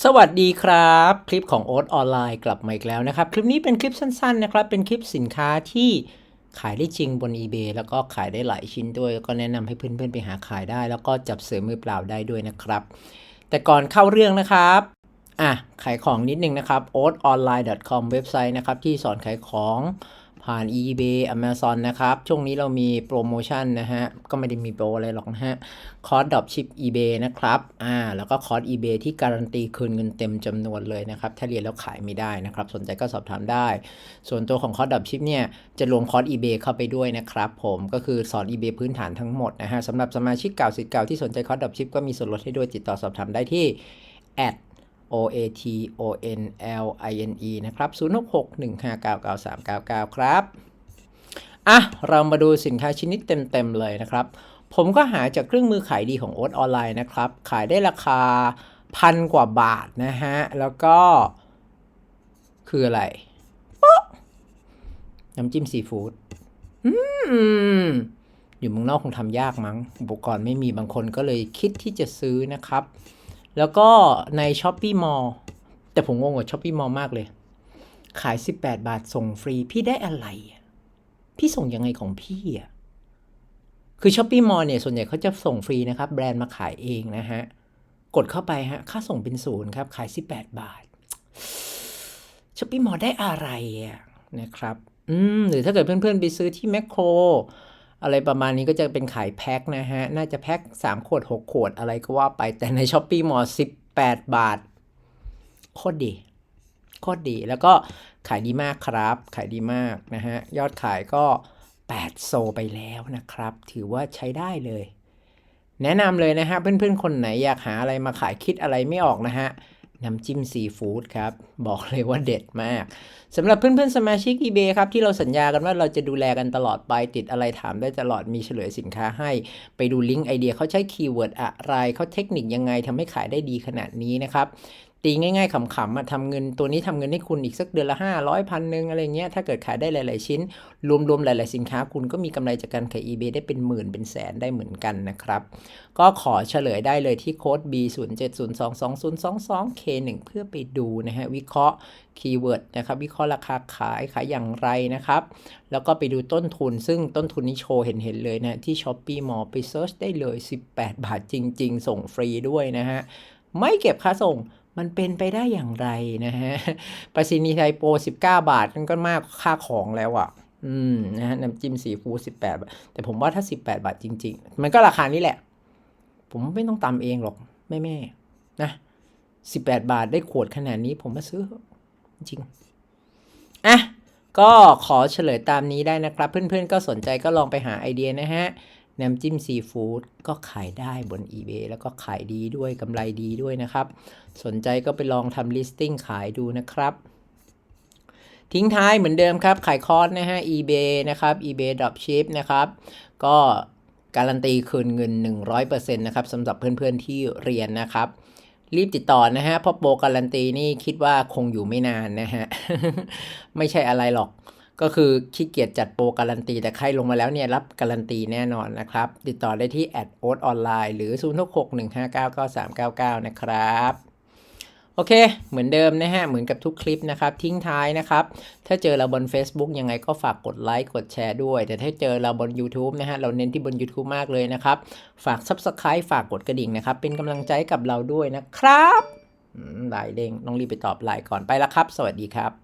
สวัสดีครับ คลิปของโอ๊ตออนไลน์กลับมาอีกแล้วนะครับ คลิปนี้เป็นคลิปสั้นๆนะครับ เป็นคลิปสินค้าที่ขายได้จริงบน eBay แล้วก็ขายได้หลายชิ้นด้วยก็แนะนำให้เพื่อนๆไปหาขายได้ แล้วก็จับเสือมือเปล่าได้ด้วยนะครับ แต่ก่อนเข้าเรื่องนะครับอะขายของนิดนึงนะครับ oatonline.com เว็บไซต์นะครับที่สอนขายของ ผ่าน eBay Amazon นะครับ ช่วงนี้เรามีโปรโมชั่นนะฮะ ก็ไม่ได้มีโปรอะไรหรอกนะฮะ คอร์สดรอปชิป eBay นะครับ อ่า แล้วก็คอร์ส eBay ที่การันตีคืนเงินเต็มจำนวนเลยนะครับ ถ้าเรียนแล้วขายไม่ได้นะครับ สนใจก็สอบถามได้ ส่วนตัวของคอร์สดรอปชิปเนี่ยจะรวมคอร์ส eBay เข้าไปด้วยนะครับผม ก็คือสอน eBay พื้นฐานทั้งหมดนะฮะสำหรับสมาชิกเก่าสิทธิ์เก่าที่สนใจคอร์สดรอปชิปก็มีส่วนลดให้ด้วยติดต่อสอบถามได้ที่ at o a t o n l i n e นะครับ 0661599399 ครับ อะ เรามาดูสินค้าชิ้นนี้เต็ม ๆ เลยนะครับ ผมก็หาจากเครื่องมือขายดีของโอ๊ตออนไลน์นะครับ ขายได้ราคาพันกว่าบาทนะฮะ แล้วก็คืออะไรปน้ำจิ้มซีฟู้ดอืมอยู่เมืองนอกคงทำยากมั้ง อุปกรณ์ไม่มีบางคนก็เลยคิดที่จะซื้อนะครับ แล้วก็ใน s h อ p e e Mall แต่ผมงงกับ s h อ p e e Mall มากเลย ขาย 18 บาทส่งฟรี พี่ได้อะไรอะพี่ส่งยังไงของพี่อะ คือ s h อ p e e Mall เนี่ย ส่วนใหญ่เขาจะส่งฟรีนะครับ แบรนด์มาขายเองนะฮะ กดเข้าไปฮะ ค่าส่งเป็นศูนย์ครับ ขาย 18 บาท s h อ p e e Mall ได้อะไรอะนะครับ อืม หรือถ้าเกิดเพื่อนๆ ไปซื้อที่แมคโคร อะไรประมาณนี้ก็จะเป็นขายแพ็คนะฮะ น่าจะแพ็ค3ขวด 6 ขวดอะไรก็ว่าไปแต่ใน s h อ p e e Mall 18 บาท โคตรดี โคตรดีแล้วก็ขายดีมากครับ ขายดีมากนะฮะ ยอดขายก็ 8 โซไปแล้วนะครับ ถือว่าใช้ได้เลย แนะนำเลยนะฮะ เพื่อนๆ คนไหนอยากหาอะไรมาขายคิดอะไรไม่ออกนะฮะ น้ำจิ้มซีฟู้ดครับ บอกเลยว่าเด็ดมากสำหรับเพื่อนๆ สมาชิก eBay ครับ ที่เราสัญญากันว่าเราจะดูแลกันตลอดไปติดอะไรถามได้ตลอดมีเฉลยสินค้าให้ ไปดูลิงก์ไอเดียเขาใช้คีย์เวิร์ดอะไรเขาเทคนิคยังไงทำให้ขายได้ดีขนาดนี้นะครับ ตีง่ายๆขำๆมาทำเงินตัวนี้ทำเงินให้คุณอีกสักเดือนละ500พันหนึ่งอะไรเงี้ยถ้าเกิดขายได้หลาย ๆ ชิ้น รวมๆหลาย ๆ สินค้า คุณก็มีกำไรจากการขาย eBay ได้เป็นหมื่นเป็นแสนได้เหมือนกันนะครับ ก็ขอเฉลยได้เลยที่โค้ด B 0 7 0 2 2 0 2 2 K 1เพื่อไปดูนะฮะวิเคราะห์คีย์เวิร์ดนะครับวิเคราะห์ราคาขายขายอย่างไรนะครับ แล้วก็ไปดูต้นทุน ซึ่งต้นทุนนี้โชว์เห็นๆเลยนะที่ s h อ p e e Mall ไปเซิร์ชได้เลย 18 บาทจริง ๆ ส่งฟรีด้วยนะฮะไม่เก็บค่าส่ง มันเป็นไปได้อย่างไรนะฮะปรษณีไทยโปร19 บาทนั่นก็มากค่าของแล้วอะ่ะ อืมนะฮะน้ำจิ้มซีฟู้ด18 บาท แต่ผมว่าถ้า 18 บาทจริง ๆ มันก็ราคานี้แหละ ผมไม่ต้องตำเองหรอกแม่แม่นะ 18 บาทได้ขวดขนาดนี้ผมมาซื้อ จริงอะก็ขอเฉลยตามนี้ได้นะครับ เพื่อนๆก็สนใจก็ลองไปหาไอเดียนะฮะ น้ำจิ้มซีฟู้ดก็ขายได้บน eBay แล้วก็ขายดีด้วยกำไรดีด้วยนะครับ สนใจก็ไปลองทำ listing ขายดูนะครับทิ้งท้ายเหมือนเดิมครับ ขายคอร์สนะฮะ eBay นะครับ eBay Dropship นะครับ ก็การันตีคืนเงิน 100%นะครับสำหรับเพื่อนๆที่เรียนนะครับ รีบติดต่อนะฮะเพราะโปรการันตีนี่คิดว่าคงอยู่ไม่นานนะฮะ ไม่ใช่อะไรหรอก ก็คือขี้เกียจจัดโปรการันตี แต่ใครลงมาแล้วเนี่ยรับการันตีแน่นอนนะครับ ติดต่อได้ที่ at o a t online หรือ 0 6 6 1 5 9 9 3 9 9 นะครับโอเค เหมือนเดิมนะฮะ เหมือนกับทุกคลิปนะครับ ทิ้งท้ายนะครับ ถ้าเจอเราบน Facebook ยังไงก็ฝากกดไลค์ กดแชร์ด้วย แต่ถ้าเจอเราบน YouTube นะฮะ เราเน้นที่บน YouTube มากเลยนะครับ ฝาก Subscribe ฝากกดกระดิ่งนะครับ เป็นกำลังใจกับเราด้วยนะครับไลน์เด้งต้องรีบไปตอบไลน์ก่อนไปแล้วครับ สวัสดีครับ